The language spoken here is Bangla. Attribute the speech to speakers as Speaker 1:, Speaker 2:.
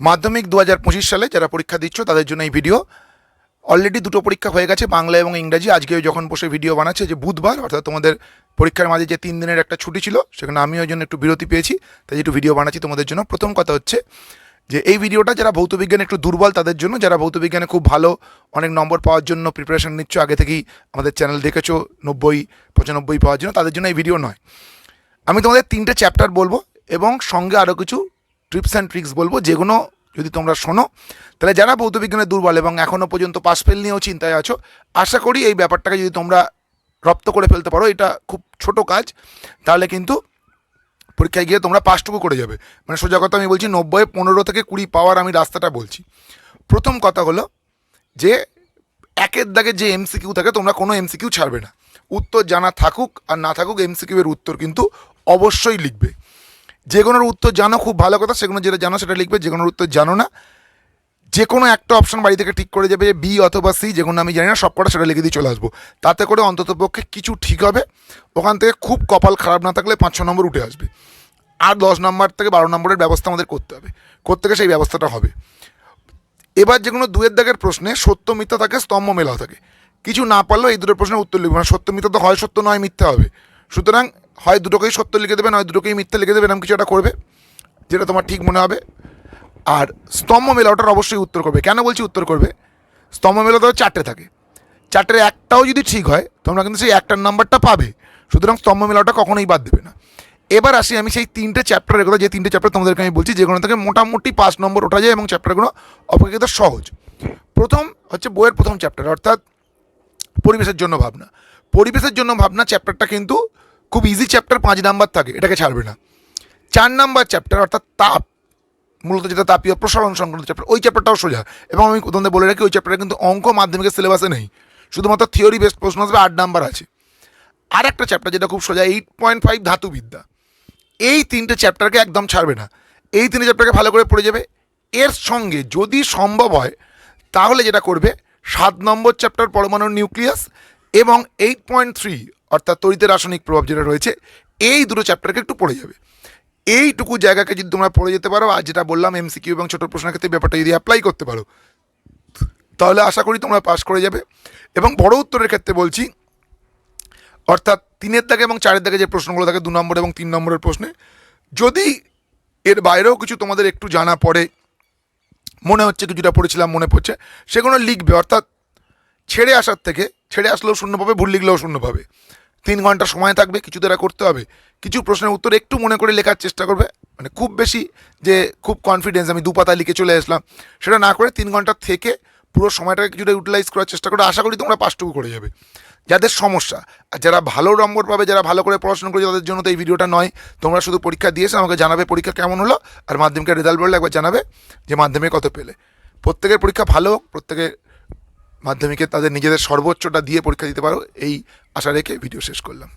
Speaker 1: মাধ্যমিক দু হাজার পঁচিশ সালে যারা পরীক্ষা দিচ্ছ, তাদের জন্য এই ভিডিও অলরেডি দুটো পরীক্ষা হয়ে গেছে, বাংলা এবং ইংরাজি। আজকে যখন বসে ভিডিও বানাচ্ছে, যে বুধবার, অর্থাৎ তোমাদের পরীক্ষার মাঝে যে তিন দিনের একটা ছুটি ছিল, সেখানে আমিও ওই জন্য একটু বিরতি পেয়েছি। তাই একটু ভিডিও বানাচ্ছি, তোমাদের জন্য প্রথম কথা হচ্ছে যে এই ভিডিওটা যারা ভৌতবিজ্ঞানে একটু দুর্বল, তাদের জন্য যারা ভৌতবিজ্ঞানে খুব ভালো, অনেক নম্বর পাওয়ার জন্য প্রিপারেশন নিচ্ছ, আগে থেকেই আমাদের চ্যানেল দেখেছ, নব্বই, পঁচানব্বই পাওয়ার জন্য, তাদের জন্য এই ভিডিও নয়। আমি তোমাদের তিনটে চ্যাপ্টার বলব, এবং সঙ্গে আরও কিছু ট্রিপস অ্যান্ড ট্রিক্স বলব, যেগুলো যদি তোমরা শোনো, তাহলে যারা ভৌতবিজ্ঞানে দুর্বল এবং এখনও পর্যন্ত পাস ফেল নিয়েও চিন্তায় আছো, আশা করি এই ব্যাপারটাকে যদি তোমরা রপ্ত করে ফেলতে পারো, এটা খুব ছোট কাজ, তাহলে কিন্তু পরীক্ষায় গিয়ে তোমরা পাসটুকু করে যাবে। মানে সোজা কথা আমি বলছি, নব্বই পনেরো থেকে কুড়ি পাওয়ার আমি রাস্তাটা বলছি। প্রথম কথা হলো যে, একের দাগে যে এমসিকিউ থাকে, তোমরা কোনো এমসিকিউ ছাড়বে না। উত্তর জানা থাকুক আর না থাকুক, এমসিকিউ এর উত্তর কিন্তু অবশ্যই লিখবে। যে কোনোর উত্তর জানো, খুব ভালো কথা সেগুলো যেটা জানো সেটা লিখবে, যে কোনোর উত্তর জানো না। যে কোনো একটা অপশন বাড়ি থেকে ঠিক করে যাবে, যে বি অথবা সি যে কোনো আমি জানি না, সব কটা সেটা লিখে দিয়ে চলে আসব। তাতে করে অন্তত পক্ষে কিছু ঠিক হবে। ওখান থেকে খুব কপাল খারাপ না থাকলে পাঁচ, ছ নম্বর উঠে আসবে। আর দশ নম্বর থেকে বারো নম্বরের ব্যবস্থা আমাদের করতে হবে। করতে গেলে সেই ব্যবস্থাটা হবে। এবার যে কোনো দুয়ের দাগের প্রশ্নে সত্য, মিথ্যা থাকে, স্তম্ভ মেলা থাকে। কিছু না পারলেও এই দুটো প্রশ্নের উত্তর লিখবে। মানে সত্য, মিথ্যা তো হয়, সত্য নয়, মিথ্যা হবে। সুতরাং হয় দুটোকেই সত্য লিখে দেবে, নয় দুটোকেই মিথ্যা লিখে দেবে এরকম কিছু একটা করবে, যেটা তোমার ঠিক মনে হবে। আর স্তম্ভ মেলা ওটার অবশ্যই উত্তর করবে। কেন বলছি উত্তর করবে? স্তম্ভ মেলা তো চারটে থাকে। চারটের একটাও যদি ঠিক হয়, তোমরা কিন্তু সেই একটার নাম্বারটা পাবে। সুতরাং স্তম্ভ মেলাটা কখনোই বাদ দেবে না। এবার আসি আমি সেই তিনটে চ্যাপ্টার এগুলো যে তিনটে চ্যাপ্টার তোমাদেরকে আমি বলছি, যেগুলো থেকে মোটামুটি পাঁচ নম্বর ওঠা যায় এবং চ্যাপ্টারগুলো অপেক্ষাকৃত সহজ। প্রথম হচ্ছে বইয়ের প্রথম চ্যাপ্টার অর্থাৎ পরিবেশের জন্য ভাবনা। পরিবেশের জন্য ভাবনা চ্যাপ্টারটা কিন্তু খুব ইজি চ্যাপ্টার পাঁচ নাম্বার থাকে, এটাকে ছাড়বে না। চার নাম্বার চ্যাপ্টার অর্থাৎ তাপ, মূলত যেটা তাপীয় প্রসারণ সংক্রান্ত চ্যাপ্টার ওই চ্যাপ্টারটাও সোজা। এবং আমি তোমাদের বলে রাখি, ওই চ্যাপ্টারে কিন্তু অঙ্ক মাধ্যমিকের সিলেবাসে নেই। শুধুমাত্র থিওরি বেসড প্রশ্ন আসবে, আট নাম্বার আছে। আর একটা চ্যাপ্টার যেটা খুব সোজা এইট পয়েন্ট ফাইভ ধাতুবিদ্যা। এই তিনটে চ্যাপ্টারকে একদম ছাড়বে না। এই তিনটে চ্যাপ্টারকে ভালো করে পড়ে যাবে। এর সঙ্গে যদি সম্ভব হয়, তাহলে যেটা করবে, সাত নম্বর চ্যাপ্টার পরমাণুর নিউক্লিয়াস এবং এইট পয়েন্ট থ্রি অর্থাৎ তড়িতের রাসায়নিক প্রভাব যেটা রয়েছে, এই দুটো চ্যাপ্টারকে একটু পড়ে যাবে। এইটুকু জায়গাকে যদি তোমরা পড়ে যেতে পারো, আর যেটা বললাম এমসিকিউ এবং ছোটো প্রশ্নের ক্ষেত্রে ব্যাপারটা যদি অ্যাপ্লাই করতে পারো, তাহলে আশা করি তোমরা পাস করে যাবে। এবং বড় উত্তরের ক্ষেত্রে বলছি, অর্থাৎ তিনের দাগে এবং চারের দাগে যে প্রশ্নগুলো থাকে, দু নম্বর এবং তিন নম্বরের প্রশ্নে, যদি এর বাইরেও কিছু তোমাদের একটু জানা পড়ে, মনে হচ্ছে কিছুটা পড়েছিলাম, মনে পড়ছে, সেগুলো লিখবে। অর্থাৎ ছেড়ে আসার থেকে ছেড়ে আসলেও শূন্য পাবে, ভুল লিখলেও শূন্য পাবে। তিন ঘণ্টা সময় থাকবে, কিছু দ্বারা করতে হবে। কিছু প্রশ্নের উত্তর একটু মনে করে লেখার চেষ্টা করবে মানে খুব বেশি যে খুব কনফিডেন্স আমি দু পাতা লিখে চলে আসলাম, সেটা না করে তিন ঘণ্টা থেকে পুরো সময়টাকে কিছুটা ইউটিলাইজ করার চেষ্টা করে। আশা করি তোমরা পাঁচটুকু করে যাবে। যাদের সমস্যা, আর যারা ভালো নম্বর পাবে, যারা ভালো করে পড়াশোনা করে তাদের জন্য তো এই ভিডিওটা নয়। তোমরা শুধু পরীক্ষা দিয়েছে, আমাকে জানাবে পরীক্ষা কেমন হলো, আর মাধ্যমিকের রেজাল্ট বললে একবার জানাবে যে মাধ্যমিক কত পেলে। প্রত্যেকের পরীক্ষা ভালো প্রত্যেকের মাধ্যমিকে তাদের নিজেদের সর্বোচ্চটা দিয়ে পরীক্ষা দিতে পারো এই আশা রেখে ভিডিও শেষ করলাম।